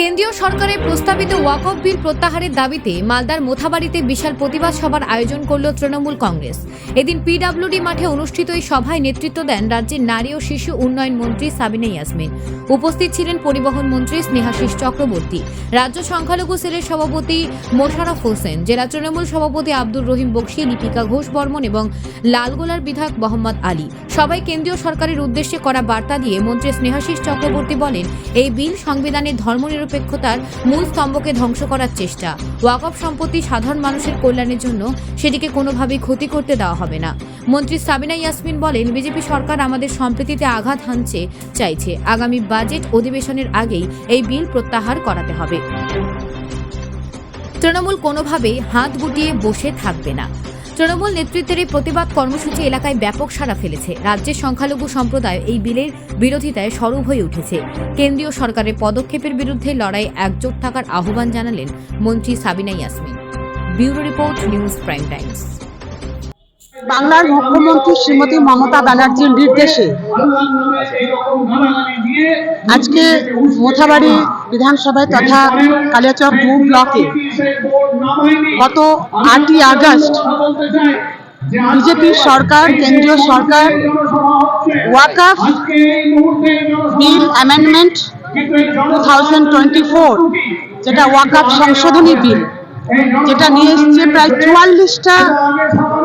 কেন্দ্রীয় সরকারের প্রস্তাবিত ওয়াকফ বিল প্রত্যাহারের দাবিতে মালদার মোথাবাড়িতে বিশাল প্রতিবাদ সভার আয়োজন করল তৃণমূল কংগ্রেস। এদিন পিডব্লিউডি মাঠে অনুষ্ঠিত এই সভায় নেতৃত্ব দেন রাজ্যের নারী ও শিশু উন্নয়ন মন্ত্রী সাবিনা ইয়াসমিন। উপস্থিত ছিলেন পরিবহন মন্ত্রী স্নেহাশিস চক্রবর্তী, রাজ্য সংখ্যালঘু সেলের সভাপতি মোশারফ হোসেন, জেলা তৃণমূল সভাপতি আব্দুর রহিম বক্সি লিপিকা ঘোষ বর্মন এবং লালগোলার বিধায়ক মোহাম্মদ আলী। সবাই কেন্দ্রীয় সরকারের উদ্দেশ্যে করা বার্তা দিয়ে মন্ত্রী স্নেহাশিস চক্রবর্তী বলেন, এই বিল সংবিধানের ধর্মনিরপেক্ষতার মূল স্তম্ভকে ধ্বংস করার চেষ্টা। ওয়াকফ সম্পত্তি সাধারণ মানুষের কল্যাণের জন্য সেটিকে কোনোভাবেই ক্ষতি করতে দেওয়া হবে না। মন্ত্রী সাবিনা ইয়াসমিন বলেন, বিজেপি সরকার আমাদের সম্প্রীতিতে আঘাত হানছে, চাইছে আগামী বাজেট অধিবেশনের আগেই এই বিল প্রত্যাহার করাতে হবে। তৃণমূল কোনোভাবেই হাত গুটিয়ে বসে থাকবে না। তৃণমূল নেতৃত্বের এই প্রতিবাদ কর্মসূচি এলাকায় ব্যাপক সাড়া ফেলেছে। রাজ্যের সংখ্যালঘু সম্প্রদায় এই বিলের বিরোধিতায় সরব হয়ে উঠেছে। কেন্দ্রীয় সরকারের পদক্ষেপের বিরুদ্ধে লড়াই একজোট থাকার আহ্বান জানালেন মন্ত্রী Sabina Yasmin. Bureau report news prime times. বাংলার মুখ্যমন্ত্রী শ্রীমতী মমতা ব্যানার্জির নির্দেশে আজকে মোথাবাড়ি বিধানসভায় তথা কালিয়াচক দু ব্লকে গত আটই আগস্ট বিজেপি সরকার, কেন্দ্রীয় সরকার, ওয়াকাফ বিল অ্যামেন্ডমেন্ট টু যেটা ওয়াকাফ সংশোধনী বিল। যেটা নিয়ে এসছে প্রায় চুয়াল্লিশটা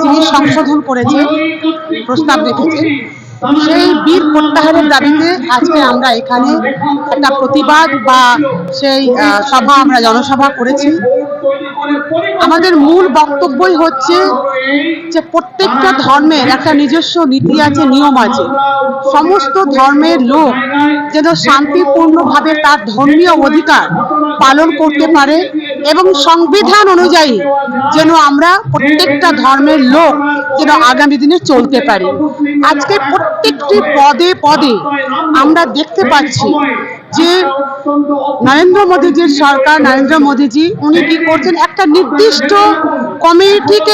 যিনি সংশোধন করেছে প্রস্তাব রেখেছে সেই বিল প্রত্যাহারের দাবিতে আজকে আমরা এখানে একটা প্রতিবাদ বা সেই সভা আমরা জনসভা করেছি। আমাদের মূল বক্তব্যই হচ্ছে যে প্রত্যেকটা ধর্মের একটা নিজস্ব নীতি আছে, নিয়ম আছে। সমস্ত ধর্মের লোক যেন শান্তিপূর্ণভাবে তার ধর্মীয় অধিকার পালন করতে পারে এবং সংবিধান অনুযায়ী যেন আমরা প্রত্যেকটা ধর্মের লোক যেন আগামী দিনে চলতে পারি। আজকে প্রত্যেকটি পদে পদে আমরা দেখতে পাচ্ছি যে নরেন্দ্র মোদীজির সরকার, নরেন্দ্র মোদীজি, উনি কি করছেন? একটা নির্দিষ্ট কমিউনিটিকে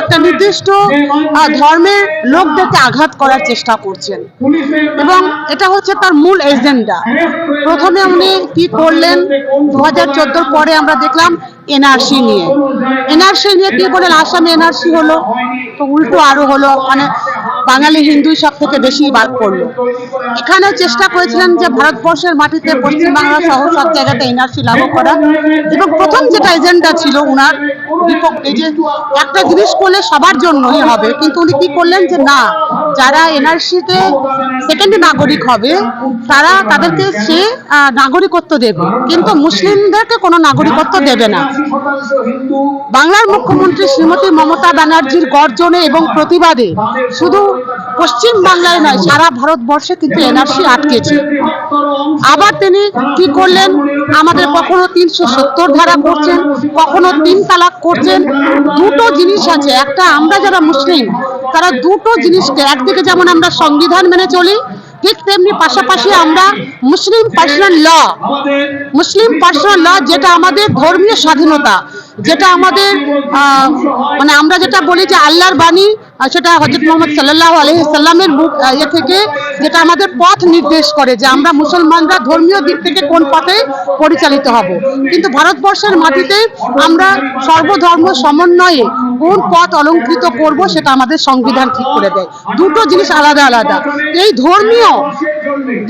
একটা নির্দিষ্ট ধর্মের লোকদেরকে আঘাত করার চেষ্টা করছেন। এবং এটা হচ্ছে তার মূল এজেন্ডা প্রথমে উনি কি করলেন? দু হাজার পরে আমরা দেখলাম এনআরসি নিয়ে। এনআরসি নিয়ে কি করলেন আসামে এনআরসি হলো। তো উল্টো আরও হলো। মানে বাঙালি হিন্দুই সব থেকে বেশি বাদ পড়ল। এখানে চেষ্টা করেছিলেন যে ভারতবর্ষের মাটিতে পশ্চিমবাংলা সহ সব জায়গাতে এনআরসি লাগু করা এবং প্রথম যেটা এজেন্ডা ছিল উনার বিপক্ষে যে একটা জিনিস করলে সবার জন্যই হবে, কিন্তু উনি কি করলেন যে না, যারা এনআরসিতে সেকেন্ড নাগরিক হবে, তারা তাদেরকে সে নাগরিকত্ব দেবে। কিন্তু মুসলিমদেরকে কোনো নাগরিকত্ব দেবে না। বাংলার মুখ্যমন্ত্রী শ্রীমতী মমতা ব্যানার্জির গর্জনে এবং প্রতিবাদে শুধু পশ্চিম বাংলায় নয়, সারা ভারতবর্ষে কিন্তু এনআরসি আটকেছে। আবার তিনি কি করলেন? আমাদের কখনো তিনশো সত্তর ধারা করছেন, কখনো তিন তালাক করছেন। দুটো জিনিস আছে। একটা, আমরা যারা মুসলিম, তারা দুটো জিনিসকে একদিকে যেমন আমরা সংবিধান মেনে চলি, ঠিক তেমনি পাশাপাশি আমরা মুসলিম পার্সোনাল ল মুসলিম পার্সোনাল ল যেটা আমাদের ধর্মীয় স্বাধীনতা যেটা আমাদের মানে আমরা যেটা বলি যে আল্লাহর বাণী সেটা হজরত মোহাম্মদ সাল্লাহ আলহিসাল্লামের মুখ ইয়ে থেকে, যেটা আমাদের পথ নির্দেশ করে যে আমরা মুসলমানরা ধর্মীয় দিক থেকে কোন পথে পরিচালিত হব। কিন্তু ভারতবর্ষের মাটিতে আমরা সর্বধর্ম সমন্বয়ে কোন পথ অলঙ্কৃত করব সেটা আমাদের সংবিধান ঠিক করে দেয়। দুটো জিনিস আলাদা আলাদা। এই ধর্মীয়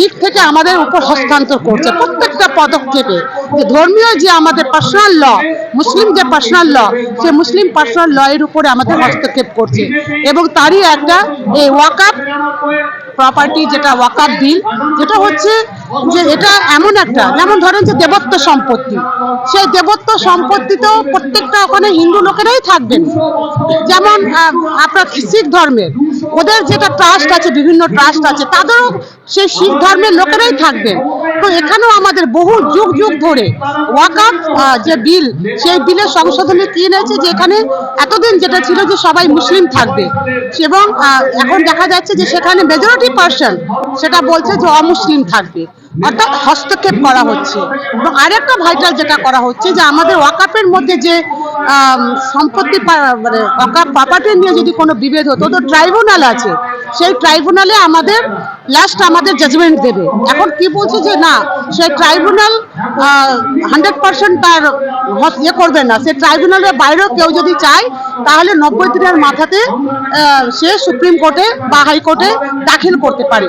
দিক থেকে আমাদের উপর হস্তান্তর করছে প্রত্যেকটা পদক্ষেপে। যে ধর্মীয় যে আমাদের পার্সোনাল ল মুসলিম যে পার্সোনাল ল সে মুসলিম পার্সোনাল ল এর উপরে আমাদের হস্তক্ষেপ করছে। এবং তারই একটা এই ওয়াকাপ প্রপার্টি যেটা ওয়াকার বিল যেটা হচ্ছে যে এটা এমন একটা, যেমন ধরেন যে দেবত্ব সম্পত্তি, সেই দেবত্ব সম্পত্তি তো প্রত্যেকটা ওখানে হিন্দু লোকেরাই থাকবেন। যেমন আপনার শিখ ধর্মের, ওদের যেটা ট্রাস্ট আছে, বিভিন্ন ট্রাস্ট আছে, তাদেরও সেই শিখ ধর্মের লোকেরাই থাকবেন। তো এখানেও আমাদের বহু যুগ যুগ ধরে ওয়াকাপ যে বিল সেই বিলের সংশোধনে কি এনেছে যে এখানে এতদিন যেটা ছিল যে সবাই মুসলিম থাকবে। এবং এখন দেখা যাচ্ছে যে সেখানে মেজরিটি পার্সন সেটা বলছে যে অমুসলিম থাকবে। অর্থাৎ হস্তক্ষেপ করা হচ্ছে। এবং আরেকটা ভাইটাল যেটা করা হচ্ছে, যে আমাদের ওয়াকাফের মধ্যে যে সম্পত্তি মানে প্রপার্টি নিয়ে যদি কোনো বিভেদ হতো, তো ট্রাইব্যুনাল আছে। সেই ট্রাইব্যুনালে আমাদের লাস্ট আমাদের জাজমেন্ট দেবে। এখন কি বলছে যে না সেই ট্রাইব্যুনাল হান্ড্রেড পার্সেন্ট তার ইয়ে করবে না। সে ট্রাইব্যুনালের বাইরেও কেউ যদি চায়, তাহলে নব্বই দিনের মাথাতে সে সুপ্রিম কোর্টে বা হাইকোর্টে দাখিল করতে পারে।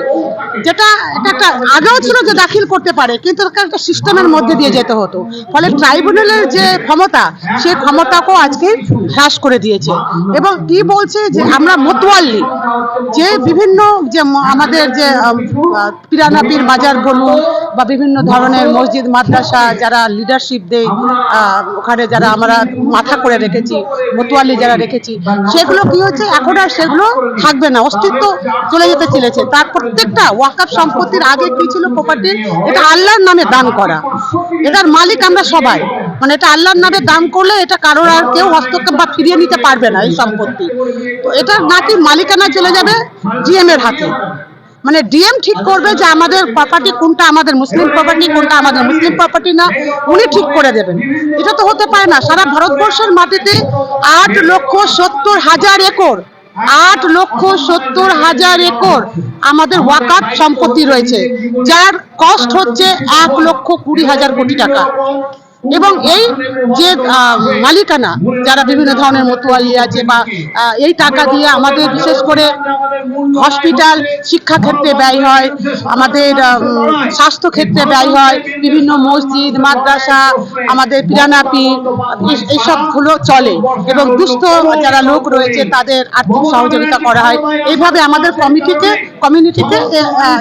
যেটা, এটা একটা আগেও ছিল যে দাখিল করতে পারে, কিন্তু একটা সিস্টেমের মধ্যে দিয়ে যেতে হতো। ফলে ট্রাইব্যুনালের যে ক্ষমতা সেই ক্ষমতাকেও আজকে হ্রাস করে দিয়েছে। এবং কি বলছে যে আমরা মতোয়াল্লি, যে বিভিন্ন যে আমাদের যে পিরানাপির বাজার বলুন বা বিভিন্ন ধরনের মসজিদ মাদ্রাসা যারা লিডারশিপ দেয় ওখানে যারা আমরা মাথা করে রেখেছি মতোয়াল্লি যারা রেখেছি সেগুলো কি হচ্ছে? এখন আর সেগুলো থাকবে না। অস্তিত্ব চলে যেতে চলেছে। তার প্রত্যেকটা ওয়াকাফ সম্পত্তির আগে কি ছিল প্রপার্টি এটা আল্লাহর নামে দান করা। এটার মালিক আমরা সবাই। মানে এটা আল্লাহর নামে দান করলে এটা কারোর আর কেউ হস্তক্ষেপ বা ফিরিয়ে নিতে পারবে না এই সম্পত্তি। তো এটা নাকি মালিকানা চলে যাবে জিএম এর হাতে। মানে ডিএম ঠিক করবে যে আমাদের প্রপার্টি কোনটা আমাদের মুসলিম প্রপার্টি কোনটা আমাদের মুসলিম প্রপার্টি না উনি ঠিক করে দেবেন। এটা তো হতে পারে না। সারা ভারতবর্ষের মাটিতে আট লক্ষ সত্তর হাজার একর আট লক্ষ সত্তর হাজার একর আমাদের ওয়াকাত সম্পত্তি রয়েছে যার কস্ট হচ্ছে এক লক্ষ কুড়ি হাজার কোটি টাকা। এবং এই যে মালিকানা যারা বিভিন্ন ধরনের মতুয়ালি আছে বা এই টাকা দিয়ে আমাদের বিশেষ করে হসপিটাল শিক্ষা ক্ষেত্রে ব্যয় হয় আমাদের উম, স্বাস্থ্য ক্ষেত্রে ব্যয় হয় বিভিন্ন মসজিদ মাদ্রাসা আমাদের পিরানাপি এই- এইসবগুলো চলে এবং দুস্থ যারা লোক রয়েছে তাদের আর্থিক সহযোগিতা করা হয়। এইভাবে আমাদের কমিটিকে কমিউনিটিকে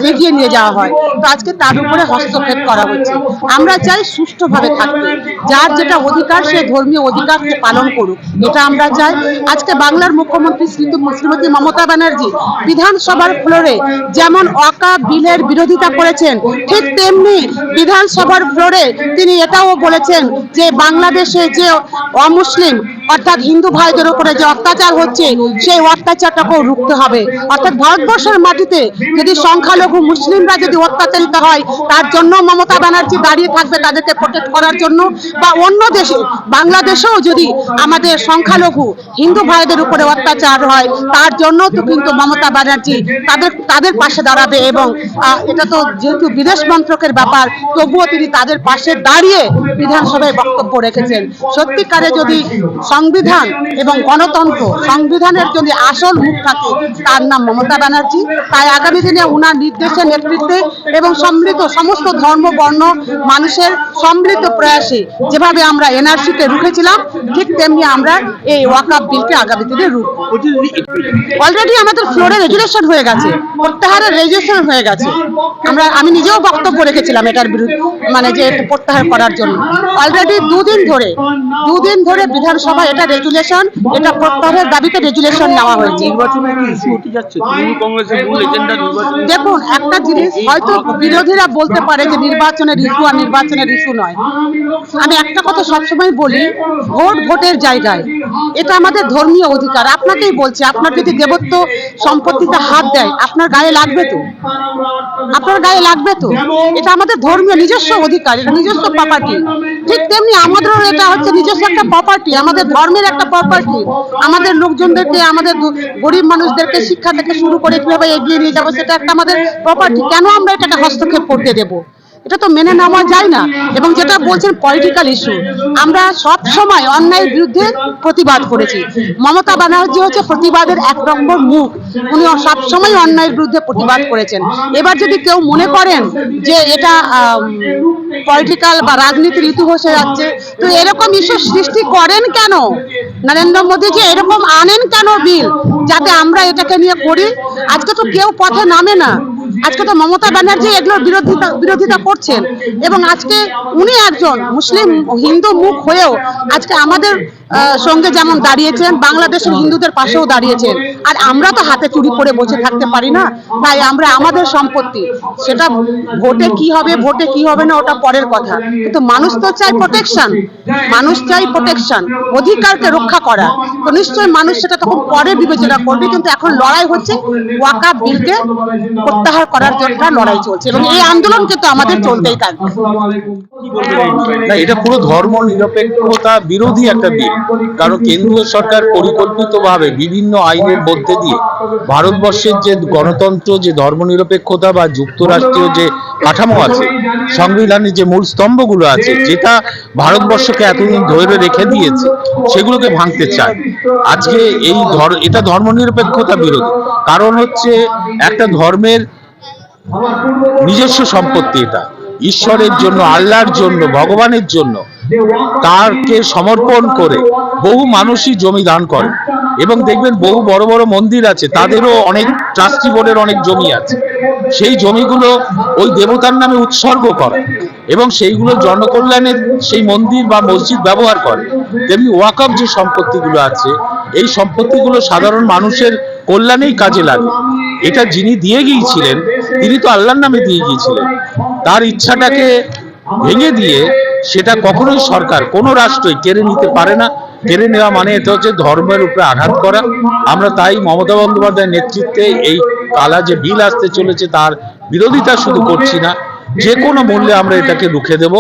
এগিয়ে নিয়ে যাওয়া হয়। তো আজকে তার উপরে হস্তক্ষেপ করা হচ্ছে। আমরা চাই সুষ্ঠুভাবে থাকতে। যার যেটা অধিকার, সে ধর্মীয় অধিকারকে পালন করুক। এটা আমরা চাই। আজকে বাংলার মুখ্যমন্ত্রী শ্রীমতী মমতা ব্যানার্জি বিধানসভার ফ্লোরে যেমন অকা বিলের বিরোধিতা করেছেন, ঠিক তেমনি বিধানসভার ফ্লোরে তিনি এটাও বলেছেন যে বাংলাদেশে যে অমুসলিম অর্থাৎ হিন্দু ভাইদের উপরে যে অত্যাচার হচ্ছে, সেই অত্যাচারটাকেও রুখতে হবে। অর্থাৎ ভারতবর্ষের মাটিতে যদি সংখ্যালঘু মুসলিমরা যদি অত্যাচারিত হয়, তার জন্য মমতা ব্যানার্জি দাঁড়িয়ে থাকবে তাদেরকে প্রোটেক্ট করার জন্য। বা অন্য দেশে, বাংলাদেশেও যদি আমাদের সংখ্যালঘু হিন্দু ভাইদের উপরে অত্যাচার হয়, তার জন্য তো কিন্তু মমতা ব্যানার্জি তাদের তাদের পাশে দাঁড়াবে এবং এটা তো যেহেতু বিদেশ মন্ত্রকের ব্যাপার, তবুও তিনি তাদের পাশে দাঁড়িয়ে বিধানসভায় বক্তব্য রেখেছেন। সত্যিকারে যদি সংবিধান এবং গণতন্ত্র সংবিধানের যদি আসল মুখ থাকে, তার নাম মমতা ব্যানার্জি। তাই আগামী দিনে উনার নির্দেশে নেতৃত্বে এবং সম্মিলিত সমস্ত ধর্ম, বর্ণ, মানুষের সম্মিলিত প্রয়াসে যেভাবে আমরা এনআরসিকে রুখেছিলাম, ঠিক তেমনি আমরা এই ওয়াকাপ বিলকে আগামী দিনে রুখ অলরেডি আমাদের ফ্লোরে রেজুলেশন হয়ে গেছে, প্রত্যাহারের রেজুলেশন হয়ে গেছে। আমরা, আমি নিজেও বক্তব্য রেখেছিলাম এটার বিরুদ্ধে মানে যে প্রত্যাহার করার জন্য। অলরেডি দুদিন ধরে দুদিন ধরে বিধানসভা এটা রেজুলেশন এটা প্রত্যাহারের দাবিতে রেজুলেশন নেওয়া হয়েছে। দেখুন একটা জিনিস হয়তো বিরোধীরা বলতে পারে যে নির্বাচনের ইস্যু আর নির্বাচনের ইস্যু নয়। আমি একটা কথা সবসময় বলি ভোট ভোটের জায়গায়। এটা আমাদের ধর্মীয় অধিকার। আপনাকেই বলছি আপনার যদি দেবত্ব সম্পত্তিতে হাত দেয় আপনার গায়ে লাগবে তো? আপনার গায়ে লাগবে তো? এটা আমাদের ধর্মীয় নিজস্ব অধিকার। এটা নিজস্ব প্রপার্টি ঠিক তেমনি আমাদেরও এটা হচ্ছে নিজস্ব একটা প্রপার্টি আমাদের ধর্মের একটা প্রপার্টি আমাদের লোকজনদেরকে, আমাদের গরিব মানুষদেরকে শিক্ষা থেকে শুরু করে কীভাবে এগিয়ে নিয়ে যাব, সেটা একটা আমাদের প্রপার্টি কেন আমরা এটাকে হস্তক্ষেপ করতে দেবো? এটা তো মেনে নেওয়া যায় না। এবং যেটা বলছেন পলিটিক্যাল ইস্যু আমরা সব সময় অন্যায়ের বিরুদ্ধে প্রতিবাদ করেছি। মমতা ব্যানার্জি হচ্ছে প্রতিবাদের এক নম্বর মুখ। উনি সব সময় অন্যায়ের বিরুদ্ধে প্রতিবাদ করেছেন। এবার যদি কেউ মনে করেন যে এটা পলিটিক্যাল বা রাজনীতির ইস্যু হয়ে যাচ্ছে, তো এরকম ইস্যু সৃষ্টি করেন কেন? নরেন্দ্র মোদী যে এরকম আনেন কেন বিল? যাতে আমরা এটাকে নিয়ে করি? আজকে তো কেউ পথে নামে না। আজকে তো মমতা ব্যানার্জি এগুলোর বিরোধিতা বিরোধিতা করছেন। এবং আজকে উনি একজন মুসলিম হিন্দু মুখ হয়েও আজকে আমাদের সঙ্গে যেমন দাঁড়িয়েছেন, বাংলাদেশের হিন্দুদের পাশেও দাঁড়িয়েছেন। আর আমরা তো হাতে চুরি করে বসে থাকতে পারি না। তাই আমরা আমাদের সম্পত্তি, সেটা ভোটে কি হবে, ভোটে কি হবে না, ওটা পরের কথা। কিন্তু মানুষ তো চাই প্রোটেকশন মানুষ চাই প্রোটেকশন অধিকারকে রক্ষা করা। তো নিশ্চয়ই মানুষ সেটা তখন পরে বিবেচনা করবে, কিন্তু এখন লড়াই হচ্ছে ওয়াকা বিলকে প্রত্যাহার করার জন্য লড়াই চলছে। এবং এই আন্দোলন কিন্তু আমাদের চলতেই থাকবে। এটা পুরো ধর্ম নিরপেক্ষতা বিরোধী একটা বিল কারণ কেন্দ্রীয় সরকার পরিকল্পিতভাবে বিভিন্ন আইনের মধ্যে দিয়ে ভারতবর্ষের যে গণতন্ত্র যে ধর্মনিরপেক্ষতা বা যুক্তরাষ্ট্রীয় যে কাঠামো আছে সংবিধানের যে মূল স্তম্ভগুলো আছে যেটা ভারতবর্ষকে এতদিন ধরে রেখে দিয়েছে সেগুলোকে ভাঙতে চায়। আজকে এই ধর এটা ধর্মনিরপেক্ষতা বিরোধী। কারণ হচ্ছে একটা ধর্মের নিজস্ব সম্পত্তি এটা। ঈশ্বরের জন্য আল্লাহর জন্য ভগবানের জন্য তারকে সমর্পণ করে বহু মানুষই জমি দান করে। এবং দেখবেন বহু বড় বড় মন্দির আছে, তাদেরও অনেক ট্রাস্টি বোর্ডের অনেক জমি আছে। সেই জমিগুলো ওই দেবতার নামে উৎসর্গ করে এবং সেইগুলো জনকল্যাণের সেই মন্দির বা মসজিদ ব্যবহার করে। তেমনি ওয়াকফ যে সম্পত্তিগুলো আছে, এই সম্পত্তিগুলো সাধারণ মানুষের কল্যাণেই কাজে লাগে। এটা যিনি দিয়ে গিয়েছিলেন, তিনি তো আল্লাহর নামে দিয়ে গিয়েছিলেন। তার ইচ্ছাটাকে ভেঙে দিয়ে সেটা কখনোই সরকার, কোনো রাষ্ট্রই কেড়ে নিতে পারে না। কেড়ে নেওয়া মানে এটা হচ্ছে ধর্মের উপরে আঘাত করা। আমরা তাই মমতা বন্দ্যোপাধ্যায়ের নেতৃত্বে এই কালা যে বিল আসতে চলেছে তার বিরোধিতা শুধু করছি না, যে কোনো মূল্যে আমরা এটাকে রুখে দেব।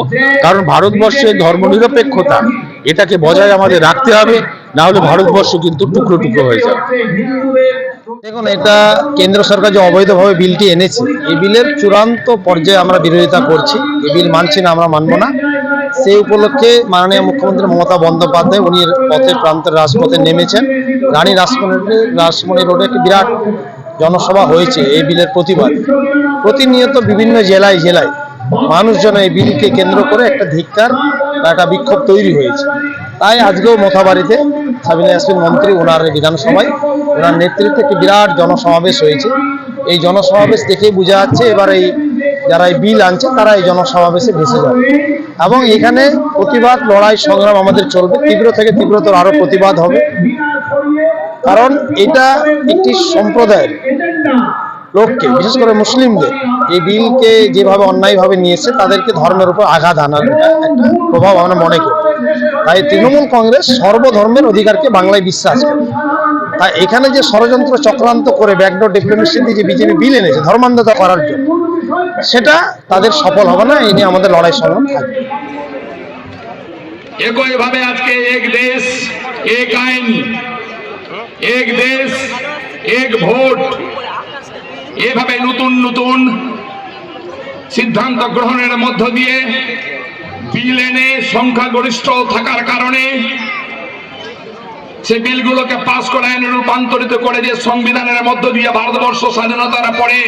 কারণ ভারতবর্ষের ধর্মনিরপেক্ষতা, এটাকে বজায় আমাদের রাখতে হবে না হলে ভারতবর্ষ কিন্তু টুকরো টুকরো হয়ে যাবে। দেখুন, এটা কেন্দ্র সরকার যে অবৈধভাবে বিলটি এনেছে, এই বিলের চূড়ান্ত পর্যায়ে আমরা বিরোধিতা করছি। এই বিল মানছি না, আমরা মানব না। সেই উপলক্ষে মাননীয় মুখ্যমন্ত্রী মমতা বন্দ্যোপাধ্যায় উনি পথে প্রান্তের রাজপথে নেমেছেন। রানী রাসমণি রাসমণি রোডে একটি বিরাট জনসভা হয়েছে এই বিলের প্রতিবাদ। প্রতিনিয়ত বিভিন্ন জেলায় জেলায় মানুষজন এই বিলকে কেন্দ্র করে একটা ধিক্কার বা একটা বিক্ষোভ তৈরি হয়েছে। তাই আজকেও মোথাবাড়িতে সাবিনা ইয়াসমিন মন্ত্রী ওনার বিধানসভায় ওনার নেতৃত্বে একটি বিরাট জনসমাবেশ হয়েছে। এই জনসমাবেশ দেখেই বোঝা যাচ্ছে এবার এই যারা এই বিল আনছে তারা এই জনসমাবেশে ভেসে যাবে। এবং এখানে প্রতিবাদ, লড়াই, সংগ্রাম আমাদের চলবে। তীব্র থেকে তীব্রতর আরও প্রতিবাদ হবে। কারণ এটা একটি সম্প্রদায়ের লোককে, বিশেষ করে মুসলিমদের, এই বিলকে যেভাবে অন্যায়ভাবে নিয়ে এসছে তাদেরকে ধর্মের উপর আঘাত আনার একটা প্রভাব আমরা মনে করি। তাই তৃণমূল কংগ্রেস সর্বধর্মের অধিকারকে বাংলায় বিশ্বাস করে। তাই এখানে যে ষড়যন্ত্র চক্রান্ত করে ব্যাকডোর ডিপ্লোমেসি দিয়ে যে বিজেপি বিল এনেছে, ধর্মান্ধতা করার জন্য সেটা তাদের সফল হবে না এই নিয়ে আমাদের লড়াই সংগ্রাম থাকবে। একই ভাবে আজকে এক দেশ, এক আইন, এক দেশ, এক ভোট, এভাবে নতুন নতুন সিদ্ধান্ত গ্রহণের মধ্য দিয়ে বিল এনে সংখ্যাগরিষ্ঠ থাকার কারণে সে বিলগুলোকে পাশ করে রূপান্তরিত করে যে সংবিধানের মধ্য দিয়ে ভারতবর্ষ স্বাধীনতার পরে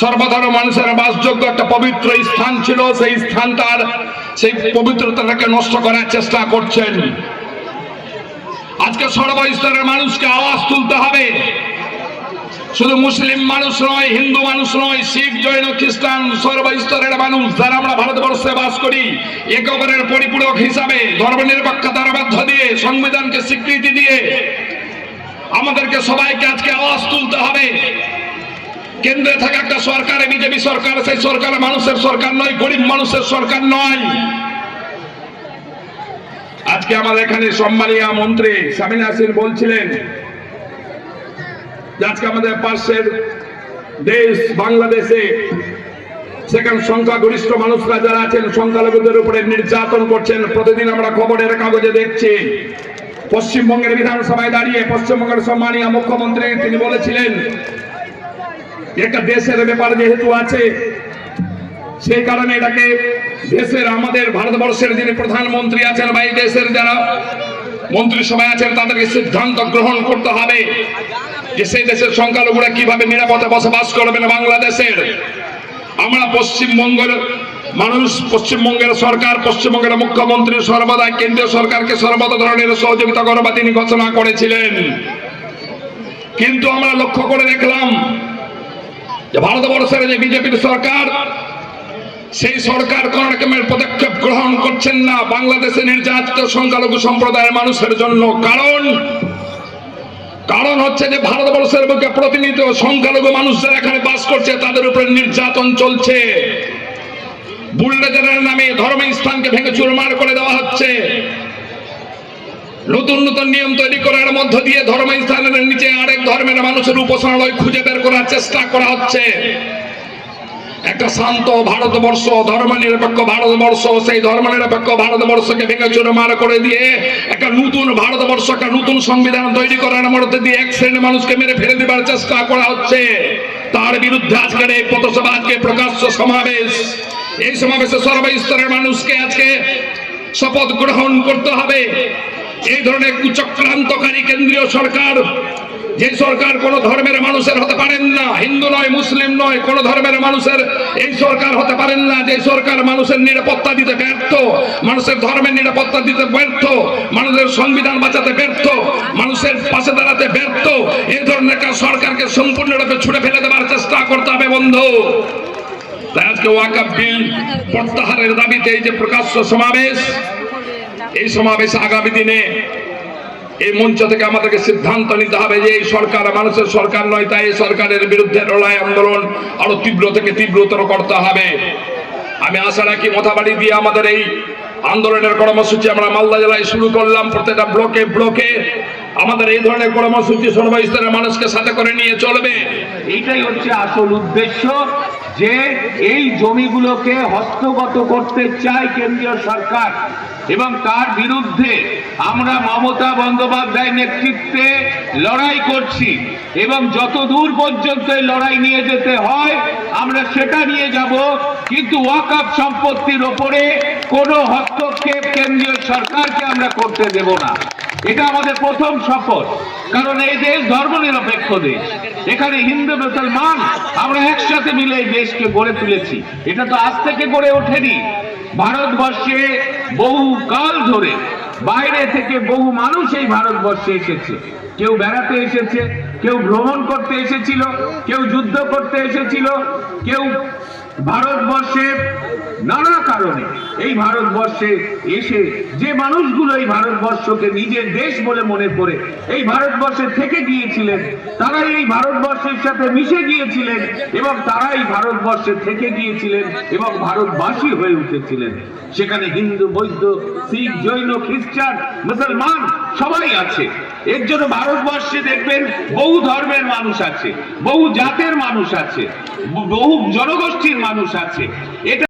সর্বধর্ম মানুষের বাসযোগ্য একটা পবিত্র স্থান ছিল। সেই স্থানটার সেই পবিত্রতাটাকে নষ্ট করার চেষ্টা করছেন। আজকে সর্বস্তরের মানুষকে আওয়াজ তুলতে হবে। শুধু মুসলিম মানুষ নয়, হিন্দু মানুষ নয়, শিখ, জৈন, খ্রিস্টান, সর্বস্তরের মানুষ যারা আমরা ভারতবর্ষে বাস করি, একবারের পরিপূরক হিসাবে, ধর্মনিরপেক্ষতার মধ্য দিয়ে, সংবিধানকে স্বীকৃতি দিয়ে আমাদেরকে সবাইকে আজকে আওয়াজ তুলতে হবে। কেন্দ্রে থাকা একটা সরকার বিজেপি সরকার, সেই সরকার মানুষের সরকার নয়, গরিব মানুষের সরকার নয়। আজকে আমাদের এখানে সম্মানীয় মন্ত্রী সামিন হাসিন বলছিলেন আজকে আমাদের পাশের দেশ বাংলাদেশে সেখানে সংখ্যাগরিষ্ঠ মানুষরা যারা আছেন, সংখ্যালঘুদের উপরে নির্যাতন করছেন। প্রতিদিন আমরা খবরের কাগজে দেখছি, পশ্চিমবঙ্গের বিধানসভায় দাঁড়িয়ে পশ্চিমবঙ্গের সম্মানীয় মুখ্যমন্ত্রী তিনি বলেছিলেন একটা দেশের ব্যাপার যেহেতু আছে, সেই কারণে এটাকে দেশের আমাদের ভারতবর্ষের যিনি প্রধানমন্ত্রী আছেন বা এই দেশের যারা মন্ত্রিসভায় আছেন, তাদেরকে সিদ্ধান্ত গ্রহণ করতে হবে যে সেই দেশের সংখ্যালঘুরা কীভাবে নিরাপদে বসবাস করবেন বাংলাদেশের। আমরা পশ্চিমবঙ্গের মানুষ, পশ্চিমবঙ্গের সরকার, পশ্চিমবঙ্গের মুখ্যমন্ত্রী সর্বদা কেন্দ্রীয় সরকারকে সর্বদা ধরনের সহযোগিতা করবা তিনি ঘোষণা করেছিলেন। কিন্তু আমরা লক্ষ্য করে দেখলাম যে ভারতবর্ষের যে বিজেপির সরকার, সেই সরকার কোন রকমের পদক্ষেপ গ্রহণ করছেন না বাংলাদেশে নির্যাতিত সংখ্যালঘু সম্প্রদায়ের মানুষের জন্য। কারণ কারণ হচ্ছে যে ভারতবর্ষের বুকে প্রতিনিধিত সংখ্যালঘু মানুষ যারা এখানে বাস করছে, তাদের উপরে নির্যাতন চলছে। বুল্ডেজারের নামে ধর্ম স্থানকে ভেঙে চুরমার করে দেওয়া হচ্ছে। নতুন নতুন নিয়ম তৈরি করার মধ্য দিয়ে ধর্ম স্থানের নিচে আরেক ধর্মের মানুষের উপাসনালয় খুঁজে বের করার চেষ্টা করা হচ্ছে। একটা শান্ত ভারতবর্ষ ধর্ম নিরপেক্ষ ভারতবর্ষ, সেই ধর্ম নিরপেক্ষ ভারতবর্ষকে ভেঙে চুরমার করে দিয়ে একটা নতুন ভারতবর্ষ, একটা নতুন সংবিধান তৈরি করার মধ্যে দিয়ে এক শ্রেণির মানুষকে মেরে ফেলে দেবার চেষ্টা করা হচ্ছে। তার বিরুদ্ধে আজকের এই পথসভা, আজকে প্রকাশ্য সমাবেশ। এই সমাবেশে সর্বস্তরের মানুষকে আজকে শপথ গ্রহণ করতে হবে। এই ধরনের কুচক্রান্তকারী কেন্দ্রীয় সরকার, যে সরকার কোন ধর্মের মানুষের হতে পারেন না, হিন্দু নয়, মুসলিম নয়, কোন ধর্মের মানুষের এই সরকার হতে পারেন না, যে সরকার মানুষের নিরাপত্তা দিতে ব্যর্থ, মানুষের ধর্মের নিরাপত্তা দিতে ব্যর্থ, মানুষের সংবিধান বাঁচাতে ব্যর্থ, মানুষের পাশে দাঁড়াতে ব্যর্থ, এই ধরনের একটা সরকারকে সম্পূর্ণরূপে ছুড়ে ফেলে দেওয়ার চেষ্টা করতে হবে, বন্ধু। আজকে ওয়াকাব বিল প্রত্যাহারের দাবিতে এই যে প্রকাশ্য সমাবেশ এই সমাবেশ আগামী দিনে এই মঞ্চ থেকে আমাদেরকে সিদ্ধান্ত নিতে হবে যে এই সরকার মানুষের সরকার নয়, তাই এই সরকারের বিরুদ্ধে লড়াই আন্দোলন আরও তীব্র থেকে তীব্রতর করতে হবে। আমি আশা রাখি মথাবাড়ি দিয়ে আমাদের এই আন্দোলনের কর্মসূচি আমরা মালদা জেলায় শুরু করলাম। প্রত্যেকটা ব্লকে ব্লকে আমাদের এই ধরনের কর্মসূচি সর্বস্তরের মানুষকে সাথে করে নিয়ে চলবে। এইটাই হচ্ছে আসল উদ্দেশ্য। যে এই জমিগুলোকে হস্তগত করতে চায় কেন্দ্রীয় সরকার এবং তার বিরুদ্ধে আমরা মমতা বন্দ্যোপাধ্যায় নেতৃত্বে লড়াই করছি এবং যত দূর পর্যন্ত লড়াই নিয়ে যেতে হয়, আমরা সেটা নিয়ে যাব। কিন্তু ওয়াকআপ সম্পত্তির ওপরে কোনো হস্তক্ষেপ কেন্দ্রীয় সরকারকে আমরা করতে দেব না। এটা আমাদের প্রথম শপথ। কারণ এই দেশ ধর্মনিরপেক্ষ দেশ। এখানে হিন্দু, মুসলমান, আমরা একসাথে মিলে এই দেশকে গড়ে তুলেছি। এটা তো আজ থেকে গড়ে ওঠেনি। ভারতবর্ষে বহু কাল ধরে বাইরে থেকে বহু মানুষ এই ভারতবর্ষে এসেছে। কেউ বেড়াতে এসেছে, কেউ ভ্রমণ করতে এসেছিল, কেউ যুদ্ধ করতে এসেছিল, কেউ ভারতবর্ষে নানা কারণে এই ভারতবর্ষে এসে যে মানুষগুলো এই ভারতবর্ষকে নিজের দেশ বলে মনে করে এই ভারতবর্ষে থেকে গিয়েছিলেন, তারাই এই ভারতবর্ষের সাথে মিশে গিয়েছিলেন এবং তারাই ভারতবর্ষে থেকে গিয়েছিলেন এবং ভারতবাসী হয়ে উঠেছিলেন। সেখানে হিন্দু, বৌদ্ধ, শিখ, জৈন, খ্রিস্টান, মুসলমান সবাই আছে। এর জন্য ভারতবর্ষে দেখবেন বহু ধর্মের মানুষ আছে, বহু জাতের মানুষ আছে, বহু জনগোষ্ঠীর মানুষ আছে। এটা